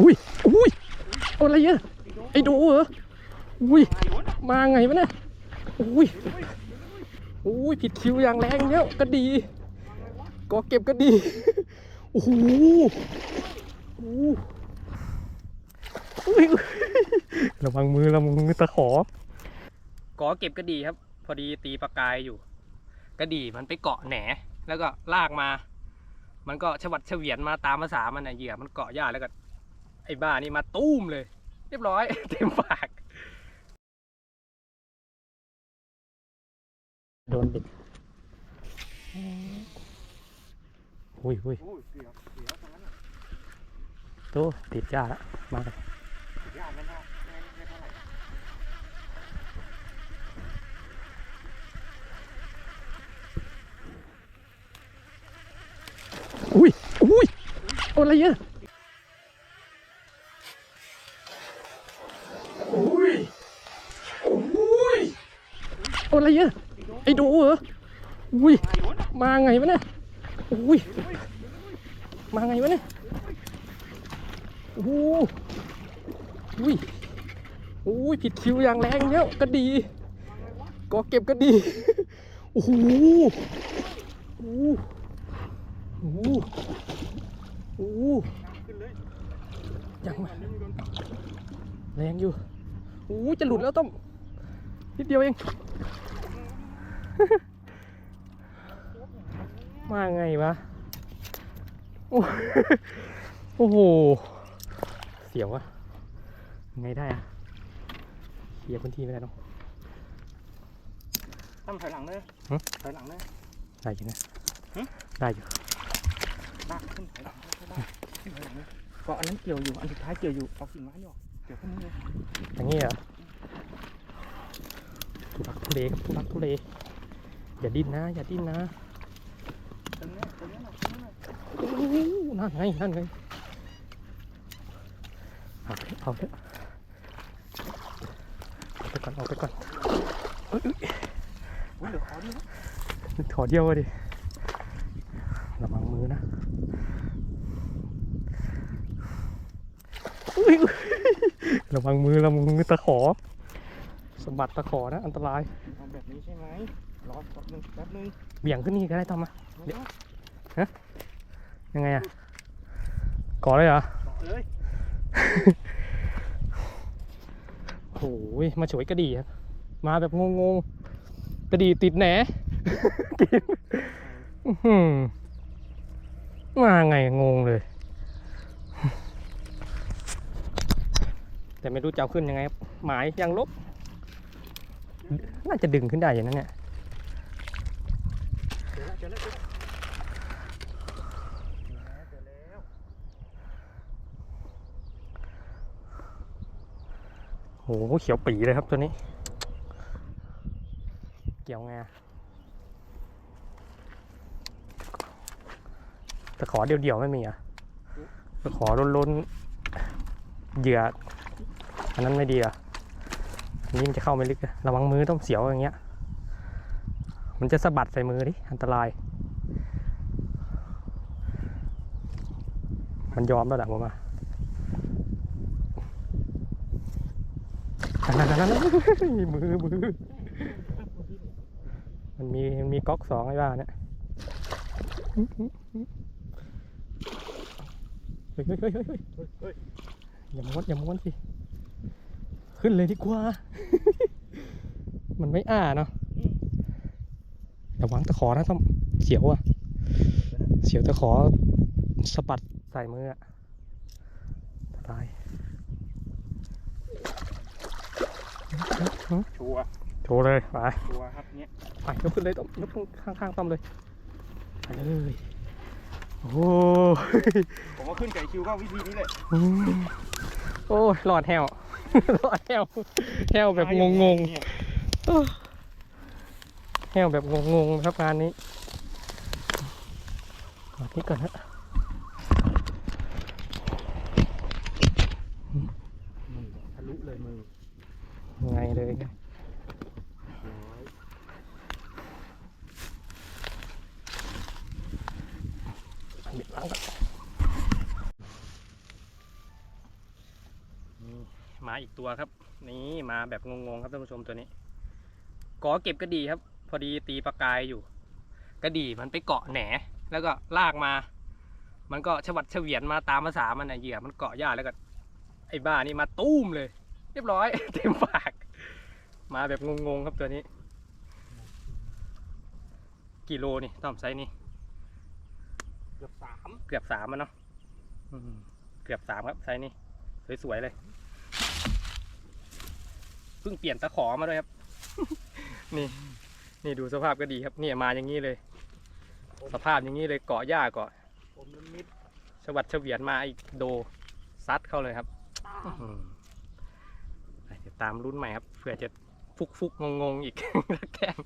อุ้ยอุ้ยเอาอะไรเนี่ยไอ้โดเหรออุ้ยมาไงวะเนี่ยอุ้ยอุ้ยผิดคิวอย่างแรงแล้วก็ดีก็เก็บก็ดีโอ้โหโอ้โหอุ้ยระวังมือระวังมือตะขอก็เก็บก็ดีครับ พอดีตีปลากายอยู่ก็ดีมันไปเกาะแหน แล้วก็ลากมา มันก็ชวัดเฉวียนมาตามภาษามันนะเหยื่อมันเกาะหญ้าแล้วก็ ไอ้บ้านี่มาตุ้มเลย เรียบร้อย เต็มปาก โดนบิดหุยหุยโอ้ยตรงนั้ติดหญ้าแล้วมาเลยอุ้ยอุ้ยอาอะไรเนี่ยอุ้ยอุ้ยเอะไรเนี่ยไอ้โดเหรออุ้ยมาไงวะเนี่ยอุ้ยมาไงวะเนี่ยโอ้โหอุ้ยอุ้ยผิดคิวอย่างแรงแล้วก็ดีก็เก็บก็ดีโอ้โหโอ้โหโอ้โหโอ้โหขึ้นเลยยังมาแรงอยู่โอ้จะหลุดแล้วต้อม นิดเดียวเอง มาไงวะโอ้โอ้โห เสียวอะไงได้อะเคลียร์พื้นที่ไม่ได้หรอกตั้มถอยหลังเลยฮะถอยหลังเลยได้อยู่นะหึได้อยู่ลากขึ้นถอยหลังถอยหลังขึ้นถอยหลังเลยเกาะอันนั้นเกี่ยวอยู่ อันสุดท้ายเกี่ยวอยู่ เอากิ่งไม้นี่ออกเกี่ยวขึ้นนี่เลยอย่างนี้เหรอ ทุลักทุเลครับทุลักทุเลอย่าดิ้นนะ อย่าดิ้นนะโอ้โหนั่นไงนั่นไงเอาเถอะเอาเถอะเอาไปก่อนเอาไปก่อนเอ้ยอุ้ยเหลือขอดิถอเดียวอะดิระวังมือนะระวังมือระวังมือตะขอ สมบัติตะขอนะ อันตรายเอาแบบนี้ใช่ไหมรอแป๊บนึงแป๊บนึงเบี่ยงขึ้นนี่ก็ได้ทำมาเดี๋ยวยังไงอะก่อเลยเหรอเกาะเลยโอ้ยมาฉวยกระดี่ครับมาแบบงงๆกระดี่ติดแหนกินอื้อหือมาไงงงเลย แต่ไม่รู้จะเอาขึ้นยังไงครับหมายยังลบ น่าจะดึงขึ้นได้อย่างนั้นเนี่ยเจอแล้วเจอแล้วเจอแล้วเจอแล้วโหเขียวปีเลยครับตัวนี้ เกี่ยวไงอะตะขอเดียวๆไม่มีอะตะขอล้นๆเหยื่ออันนั้นไม่ดีอะ นี้มันจะเข้าไม่ลึกระวังมือต้องเสียวอย่างเงี้ย มันจะสะบัดใส่มือดิ อันตราย มันยอมแล้วแหละผมว่านั่นนั่นนมือมือ มันมีมันมีก๊อกสองไอ้บ้าเนี้ยเฮ้ยเฮ้ยเฮ้ยเฮ้ยเฮ้ยเฮ้ยอย่าม้วนอย่าม้วนสิ ขึ้นเลยดีกว่า มันไม่อ้าเนาะระวังตะขอนะต้องเสียวอะ เสียวตะขอสะบัดใส่มืออะตายชัวร์โชว์เลยไปชัวร์ครับเนี้ยไปยกขึ้นเลยต้อมยกขึ้นข้างๆต้อมเลยไปเลยโอ้ยผมว่าขึ้นไก่คิวก็วิธีนี้เลยอืม โอ้ยหลอดแหวหลอดแหวแหวแบบงงเนี่ยๆแหวแบบงงๆครับงานนี้หลอดนี้ก่อนฮะมือทะลุเลยมือไงเลยไงร้อยบิดล้างก่อน มาอีกตัวครับ นี่มาแบบงงๆครับท่านผู้ชมตัวนี้กอเก็บกระดีครับ พอดีตีปลากายอยู่ กระดีมันไปเกาะแหน แล้วก็ลากมา มันก็ชวัดเฉวียนมาตามภาษามันนะเหยื่อมันเกาะหญ้าแล้วก็ ไอ้บ้านี่มาตุ้มเลย เรียบร้อย เต็มปาก มาแบบงงๆครับตัวนี้ กิโลนี่ต้อมไซส์นี่เกือบสามเกือบสามมันเนาะอืมเกือบสามครับไซส์นี้สวยๆเลยเพิ่งเปลี่ยนตะขอมาด้วยครับ นี่นี่ดูสภาพก็ดีครับเนี่ยมาอย่างนี้เลย สภาพอย่างนี้เลยเกาะหญ้าเกาะผมมันมิดชวัดเฉวียนมาอีกโดซัดเข้าเลยครับอื้อหือไปเดี๋ยวตามรุ่นใหม่ครับเผื่อจะฟุกฟุกงงงๆอีกแกล้ง